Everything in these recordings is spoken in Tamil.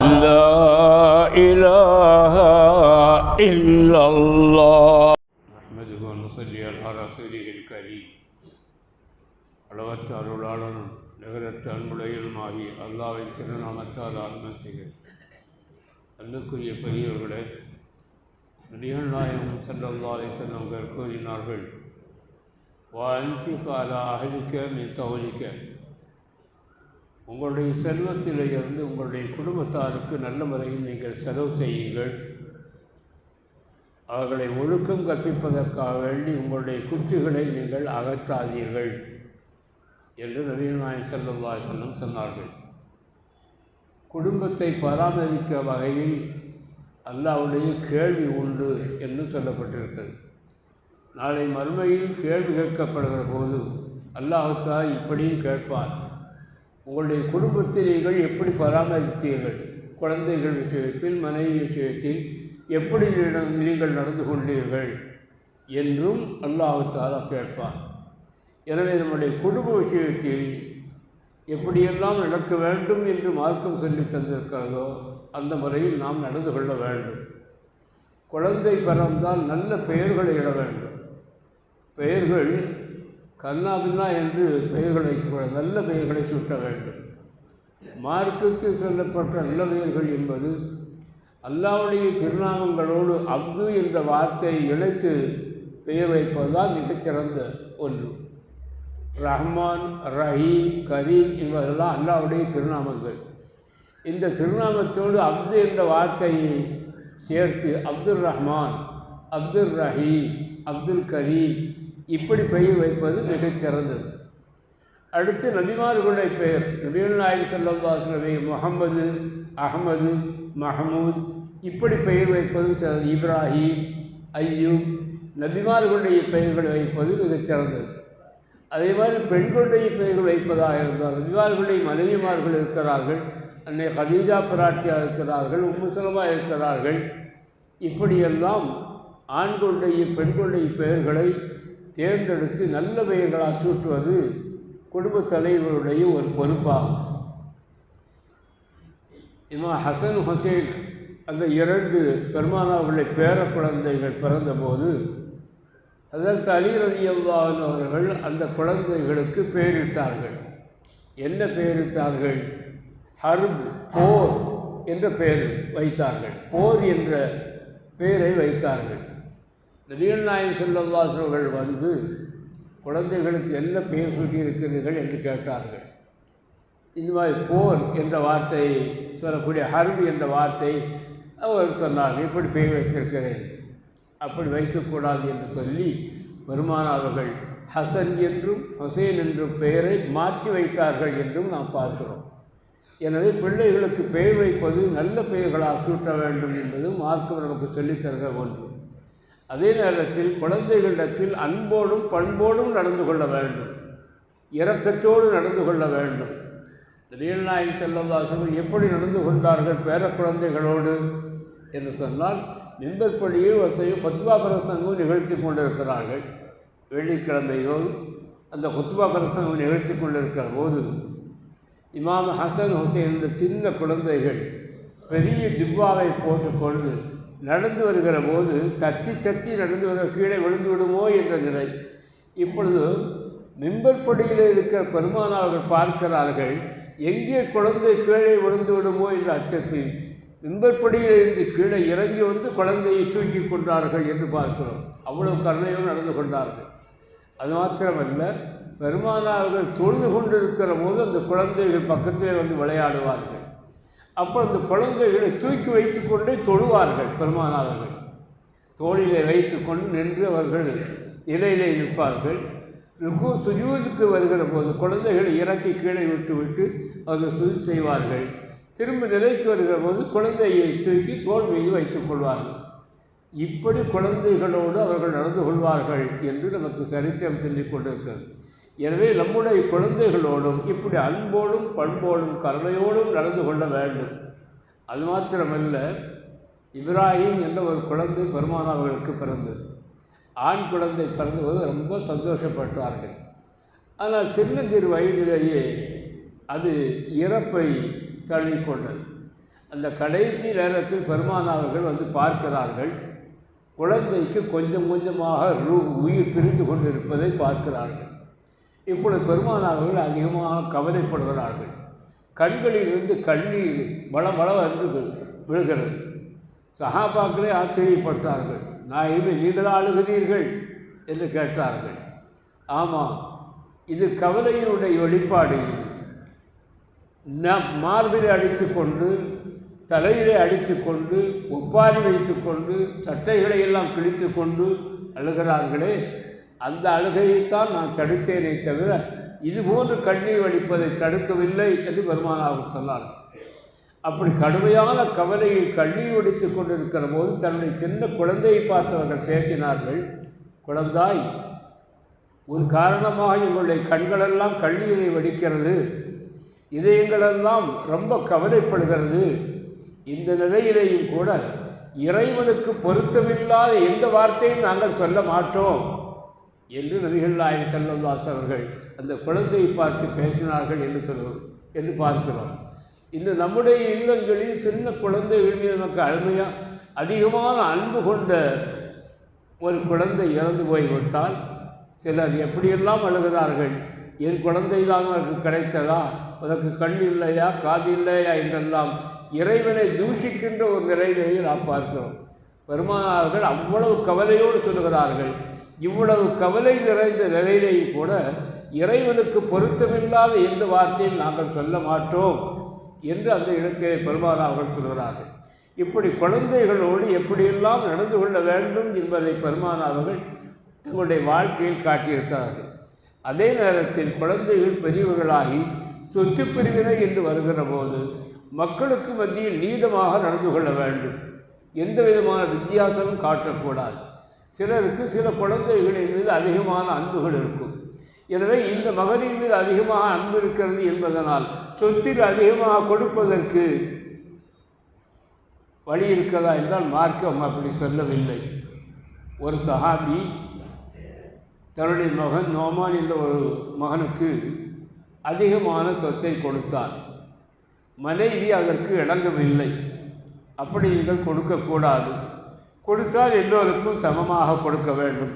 لا إله إلا الله نحمده ونصلي على رسوله الكريم அளவற்ற அருளாளனும் நிகரற்ற அன்புடையதுமாகி அல்லாவின் திருநாமத்தால் ஆத்ம செய்கிறேன் அன்புக்குரிய பெரியவர்களே நபிகள் நாயகம் செல்லல்லாலை செல்லவர்கள் கூறினார்கள் வாஞ்சி கால அகலிக்க மித்தவலிக்க உங்களுடைய செல்வத்திலே இருந்து உங்களுடைய குடும்பத்தாருக்கு நல்ல முறையில் நீங்கள் செலவு செய்யுங்கள். அவர்களை ஒழுக்கம் கற்பிப்பதற்காக வேண்டி உங்களுடைய குற்றிகளை நீங்கள் அகற்றாதீர்கள் என்று நவீனநாயன் செல்லல்லா செல்லம் சொன்னார்கள். குடும்பத்தை பராமரிக்க வகையில் அல்லாவுடைய கேள்வி உண்டு என்று சொல்லப்பட்டிருக்கிறது. நாளை மறுமையில் கேள்வி கேட்கப்படுகிற போது அல்லாஹத்தா இப்படியும் கேட்பான். உங்களுடைய குடும்பத்தை நீங்கள் எப்படி பராமரித்தீர்கள்? குழந்தைகள் விஷயத்தில் மனைவி விஷயத்தில் எப்படி நீங்கள் நடந்து கொண்டீர்கள்? என்றும் அல்லாஹாலா கேட்பான். எனவே நம்முடைய குடும்ப விஷயத்தில் எப்படியெல்லாம் நடக்க வேண்டும் என்று மார்க்கம் சொல்லி தந்திருக்கிறதோ அந்த முறையில் நாம் நடந்து கொள்ள வேண்டும். குழந்தை பிறந்தால் நல்ல பெயர்களை இட வேண்டும். பெயர்கள் கண்ணாபின்னா என்று பெயர்களை வைக்கக்கூடாது நல்ல பெயர்களை சூட்ட வேண்டும். மார்க்கத்தில் சொல்லப்பட்ட நல்ல பெயர்கள் என்பது அல்லாவுடைய திருநாமங்களோடு அப்து என்ற வார்த்தையை இணைத்து பெயர் வைப்பதுதான் மிகச்சிறந்த ஒன்று. ரஹ்மான் ரஹீம் கரீம் என்பதெல்லாம் அல்லாவுடைய திருநாமங்கள். இந்த திருநாமத்தோடு அப்து என்ற வார்த்தையை சேர்த்து அப்துல் ரஹ்மான் அப்துல் ரஹீம் அப்துல் கரீம் இப்படி பெயர் வைப்பது மிகச் சிறந்தது. அடுத்து நபிமார்களுடைய பெயர். நபிகள் நாயகம் செல்லந்தாசுடைய முகமது அகமது மஹமூத். இப்படி பெயர் வைப்பதும் சிறந்தது. இப்ராஹிம் ஐயூப். நபிமார்களுடைய பெயர்களை வைப்பது மிகச் சிறந்தது. அதே மாதிரி பெண்களுடைய பெயர்கள் வைப்பதாக இருந்தால் நபிமார்களுடைய மனைவிமார்கள் இருக்கிறார்கள் அன்னை கதீஜா பிராட்டியாக இருக்கிறார்கள் உம்முசலமாக இருக்கிறார்கள். இப்படியெல்லாம் ஆண்களுடைய பெண்களுடைய பெயர்களை தேர்ந்தெடுத்து நல்ல பெயர்களாக சூட்டுவது குடும்பத் தலைவருடைய ஒரு பொறுப்பாகும். இம்மா ஹசன் ஹுசைன் அந்த இரண்டு பெருமானாவுடைய பேர குழந்தைகள் பிறந்தபோது அதற்கு அலி ரதியல்லான் அவர்கள் அந்த குழந்தைகளுக்கு பெயரிட்டார்கள். என்ன பெயரிட்டார்கள்? ஹர்ப் போர் என்ற பெயர் வைத்தார்கள். போர் என்ற பெயரை வைத்தார்கள். நபிகள் நாயன் செல்லவாசர்கள் வந்து குழந்தைகளுக்கு என்ன பெயர் சூட்டியிருக்கிறீர்கள் என்று கேட்டார்கள். இந்த மாதிரி போர் என்ற வார்த்தையை சொல்லக்கூடிய ஹர்பி என்ற வார்த்தை அவர் சொன்னார்கள் இப்படி பெயர் வைத்திருக்கிறேன். அப்படி வைக்கக்கூடாது என்று சொல்லி பெருமானார்கள் ஹசன் என்றும் ஹசேன் என்றும் பெயரை மாற்றி வைத்தார்கள் என்றும் நாம் பார்க்கிறோம். எனவே பிள்ளைகளுக்கு பெயர் வைப்பது நல்ல பெயர்களால் சூட்ட வேண்டும் என்பது மார்க்கம் நமக்கு சொல்லித்தருகிற ஒன்று. அதே நேரத்தில் குழந்தைகளிடத்தில் அன்போடும் பண்போடும் நடந்து கொள்ள வேண்டும். இரக்கத்தோடு நடந்து கொள்ள வேண்டும். நாயகம் செல்லவாசர்கள் எப்படி நடந்து கொண்டார்கள் பேர குழந்தைகளோடு என்று சொன்னால் மின்பற்படியில் ஒருத்தையும் கொத்துபா பிரசங்கம் நிகழ்த்தி கொண்டிருக்கிறார்கள். வெள்ளிக்கிழமையோடு அந்த கொத்துபா பிரசங்கம் நிகழ்த்தி கொண்டிருக்கிற போது இமாம் ஹசன் ஹுசைன் இந்த சின்ன குழந்தைகள் பெரிய ஜிப்பாவை போட்டுக்கொண்டு நடந்து வருகிற போது தத்தி தத்தி நடந்து வர கீழே விழுந்து விடுமோ என்ற நிலை. இப்பொழுது மிம்பற்படியில் இருக்கிற பெருமானார்கள் பார்க்கிறார்கள் எங்கே குழந்தை கீழே விழுந்து விடுமோ? என்ற அச்சத்தில் மிம்பற்படியில் இருந்து கீழே இறங்கி வந்து குழந்தையை தூக்கி கொண்டார்கள் என்று பார்க்கிறோம். அவ்வளவு கருணையோடு நடந்து கொண்டார்கள். அது மாத்திரமல்ல பெருமானார்கள் தொழுது கொண்டிருக்கிற போது அந்த குழந்தைகள் பக்கத்திலே வந்து விளையாடுவார்கள். அப்போ அந்த குழந்தைகளை தூக்கி வைத்து கொண்டே தொழுவார்கள் பெருமானார்கள் தோளிலே வைத்து கொண்டு நின்று அவர்கள் நிலையிலே நிற்பார்கள் ருக்கு சுஜூதுக்கு வருகிற போது குழந்தைகளை இறக்கி கீழே விட்டு விட்டு அவர்கள் சுஜி செய்வார்கள். திரும்ப நிலைக்கு வருகிற போது குழந்தையை தூக்கி தோல் மீது வைத்துக் கொள்வார்கள். இப்படி குழந்தைகளோடு அவர்கள் நடந்து கொள்வார்கள் என்று நமக்கு சரித்திரம் சொல்லிக் கொண்டிருக்கிறது. எனவே நம்முடைய குழந்தைகளோடும் இப்படி அன்போடும் பண்போடும் கருணையோடும் நடந்து கொள்ள வேண்டும். அது மாத்திரமல்ல இப்ராஹிம் என்ற ஒரு குழந்தை பெருமானவர்களுக்கு பிறந்தது. ஆண் குழந்தை பிறந்தபோது ரொம்ப சந்தோஷப்பட்டார்கள். ஆனால் சின்னஞ்சிறு வயதிலேயே அது இறப்பை தழுவிக்கொண்டது. அந்த கடைசி நேரத்தில் பெருமானாவர்கள் வந்து பார்க்கிறார்கள். குழந்தைக்கு கொஞ்சம் கொஞ்சமாக ரூ உயிர் பிரிந்து கொண்டிருப்பதை பார்க்கிறார்கள். இப்பொழுது பெருமானார்கள் அதிகமாக கவலைப்படுகிறார்கள். கண்களிலிருந்து கண்ணீர் பல பல என்று விழுகிறது. சகாபாக்களே ஆச்சரியப்பட்டார்கள். நான் இனிமேல் நீங்கள் ஆளுகிறீர்கள்? என்று கேட்டார்கள். ஆமாம் இது கவலையினுடைய வெளிப்பாடு இது. நம் மார்பிலை அடித்துக்கொண்டு தலையிலே அடித்துக்கொண்டு ஒப்பாரி வைத்துக்கொண்டு சட்டைகளை எல்லாம் கிழித்து கொண்டு அழுகிறார்களே அந்த அழுகையைத்தான் நான் தடுத்தேனே தவிர இதுபோன்று கண்ணீர் வடிப்பதை தடுக்கவில்லை என்று பெருமானாவர் சொன்னார். அப்படி கடுமையான கவலையில் கண்ணீர் வடித்து கொண்டிருக்கிற போது தன்னுடைய சின்ன குழந்தையை பார்த்தவர்கள் பேசினார்கள் குழந்தாய் ஒரு காரணமாக எங்களுடைய கண்களெல்லாம் கண்ணீரை வடிக்கிறது. இதயங்களெல்லாம் ரொம்ப கவலைப்படுகிறது. இந்த நிலையிலேயும் கூட இறைவனுக்கு பொருத்தமில்லாத எந்த வார்த்தையும் நாங்கள் சொல்ல மாட்டோம். என்று நபிகள் நாயகம் செல்லல்லாஸ் அவர்கள் அந்த குழந்தையை பார்த்து பேசினார்கள் என்று சொல்கிறோம் என்று பார்க்கிறோம். இந்த நம்முடைய இல்லங்களில் சின்ன குழந்தைகள் மீது நமக்கு அருமையாக அதிகமான அன்பு கொண்ட ஒரு குழந்தை இறந்து போய்விட்டால் சிலர் எப்படியெல்லாம் அழுகிறார்கள்? என் குழந்தை தான் உனக்கு கிடைத்ததா? உனக்கு கண் இல்லையா? காது இல்லையா? என்றெல்லாம் இறைவனை தூஷிக்கின்ற ஒரு நிலையிலேயே நாம் பார்க்கிறோம். பெருமானார்கள் அவ்வளவு கவலையோடு சொல்லுகிறார்கள். இவ்வளவு கவலை நிறைந்த நிலையிலேயும் கூட இறைவனுக்கு பொருத்தமில்லாத எந்த வார்த்தையும் நாங்கள் சொல்ல மாட்டோம் என்று அந்த இடத்திலே பெருமானார்கள் சொல்கிறார்கள். இப்படி குழந்தைகளோடு எப்படியெல்லாம் நடந்து கொள்ள வேண்டும் என்பதை பெருமானார்கள் தங்களுடைய வாழ்க்கையில் காட்டியிருக்கிறார்கள். அதே நேரத்தில் குழந்தைகள் பெரியவர்களாகி சொத்து பிரிவினை என்று வருகிற போது மக்களுக்கு மத்தியில் நீதமாக நடந்து கொள்ள வேண்டும். எந்த விதமான வித்தியாசமும் காட்டக்கூடாது. சிலருக்கு சில குழந்தைகளின் மீது அதிகமான அன்புகள் இருக்கும். எனவே இந்த மகனின் மீது அதிகமாக அன்பு இருக்கிறது என்பதனால் சொத்தில் அதிகமாக கொடுப்பதற்கு வழி இருக்கிறதா என்றால் மார்க்கம் அப்படி சொல்லவில்லை. ஒரு சஹாபி தன்னுடைய மகன் நோமான் என்ற ஒரு மகனுக்கு அதிகமான சொத்தை கொடுத்தார். மனைவி அதற்கு இணங்கவில்லை. அப்படி நீங்கள் கொடுக்கக்கூடாது. கொடுத்தால் எல்லோருக்கும் சமமாக கொடுக்க வேண்டும்.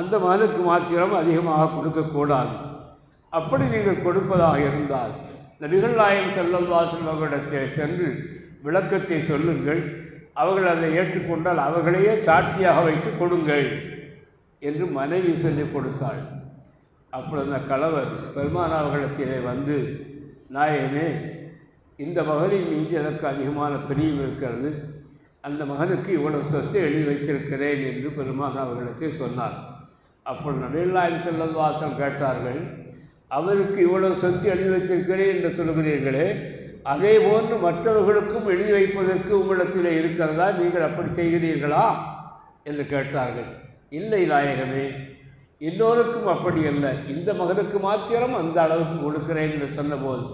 அந்த மகனுக்கு மாத்திரம் அதிகமாக கொடுக்கக்கூடாது அப்படி நீங்கள் கொடுப்பதாக இருந்தால் நபிகள் நாயம் செல்லம் அவர்களிடத்தில் சென்று விளக்கத்தை சொல்லுங்கள். அவர்கள் அதை ஏற்றுக்கொண்டால் அவர்களையே சாட்சியாக வைத்து கொடுங்கள் என்று மனைவி சொல்லிக் கொடுத்தாள். அப்பொழுது அந்த கணவர் பெருமானாவர்களிடத்திலே வந்து நாயகமே இந்த மகளின் மீது எனக்கு அதிகமான பிரியம் இருக்கிறது. அந்த மகனுக்கு இவ்வளவு சொத்தை எழுதி வைத்திருக்கிறேன் என்று பெருமான் அவர்களிடத்தில் சொன்னார். அப்பொழுது நபீல்லாயின் செல்லம் வாசல் கேட்டார்கள் அவருக்கு இவ்வளவு சொத்து எழுதி வைத்திருக்கிறேன் என்று சொல்கிறீர்களே அதே போன்று மற்றவர்களுக்கும் எழுதி வைப்பதற்கு உங்களிடத்தில் இருக்கிறதா? நீங்கள் அப்படி செய்கிறீர்களா? என்று கேட்டார்கள். இல்லை நாயகமே எல்லோருக்கும் அப்படி அல்ல. இந்த மகனுக்கு மாத்திரம் அந்த அளவுக்கு கொடுக்கிறேன் என்று சொன்னபோது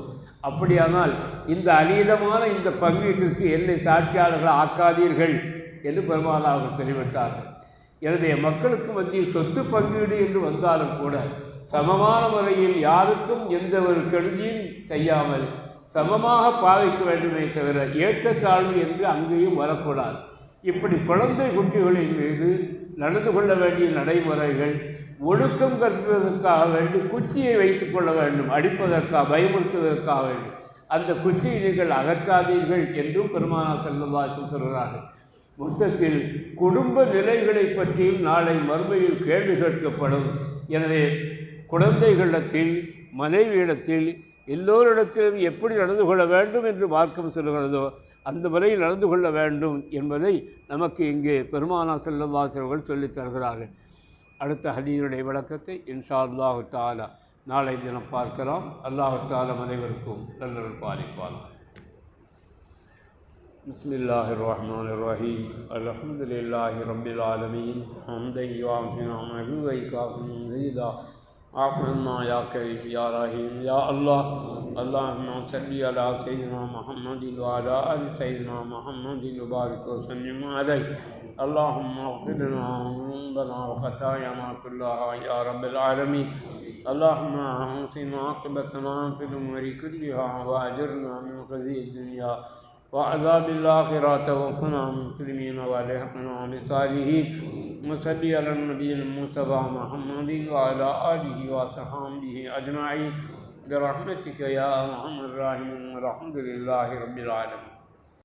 அப்படியானால் இந்த அநீதமான இந்த பங்கீட்டிற்கு என்னை சாட்சியாளர்கள் ஆக்காதீர்கள் என்று பெருமாள் அவர்கள் சொல்லிவிட்டார்கள். எனவே மக்களுக்கு மத்தியில் சொத்து பங்கீடு என்று வந்தாலும் கூட சமமான முறையில் யாருக்கும் எந்த ஒரு கெடுதியும் செய்யாமல் சமமாக பாவிக்க வேண்டுமே தவிர ஏற்றத்தாழ்வு என்று அங்கேயும் வரக்கூடாது. இப்படி குழந்தை குட்டிகளின் மீது நடந்து கொள்ள வேண்டிய நடைமுறைகள் ஒழுக்கம் கற்பதற்காக வேண்டி குச்சியை வைத்துக் கொள்ள வேண்டும் அடிப்பதற்காக பயமுறுத்துவதற்காக வேண்டும். அந்த குச்சியை நீங்கள் அகற்றாதீர்கள் என்றும் பெருமானா செல்வதாசன் சொல்கிறார்கள். மொத்தத்தில் குடும்ப நிலைகளை பற்றியும் நாளை மறுமையில் கேள்வி கேட்கப்படும். எனவே குழந்தைகளிடத்தில் மனைவியிடத்தில் எல்லோரிடத்திலும் எப்படி நடந்து கொள்ள வேண்டும் என்று மார்க்கம் சொல்கிறதோ அந்த முறையில் நடந்து கொள்ள வேண்டும் என்பதை நமக்கு இங்கே பெருமானா செல்லவாசர்கள் சொல்லித் தருகிறார்கள் அடுத்த ஹதீனுடைய விளக்கத்தை இன்ஷா அல்லாஹு தாலா நாளை தினம் பார்க்கலாம் அல்லாஹு தாலா அனைவருக்கும் நல்லவர் பாலிப்பான் بسم الله الرحمن الرحيم الحمد لله رب العالمين حمدا يوافي نعمه ويكافي مزيدا عافنا يا كريم يا رحيم يا الله. اللهم صل على سيدنا محمد وعلى آل سيدنا محمد وبارك وسلم عليه. اللهم اغفر لنا ذنوبنا وخطايانا كلها يا رب العالمين. اللهم احسن عاقبتنا في الأمور كلها وأجرنا من خزي الدنيا. وعذاب الآخرة توفنا مسلمين والحقنا بصالحين وصلي على النبي المصطفى محمد وعلى آله وصحبه أجمعين. برحمتك يا أرحم الراحمين والحمد لله رب العالمين.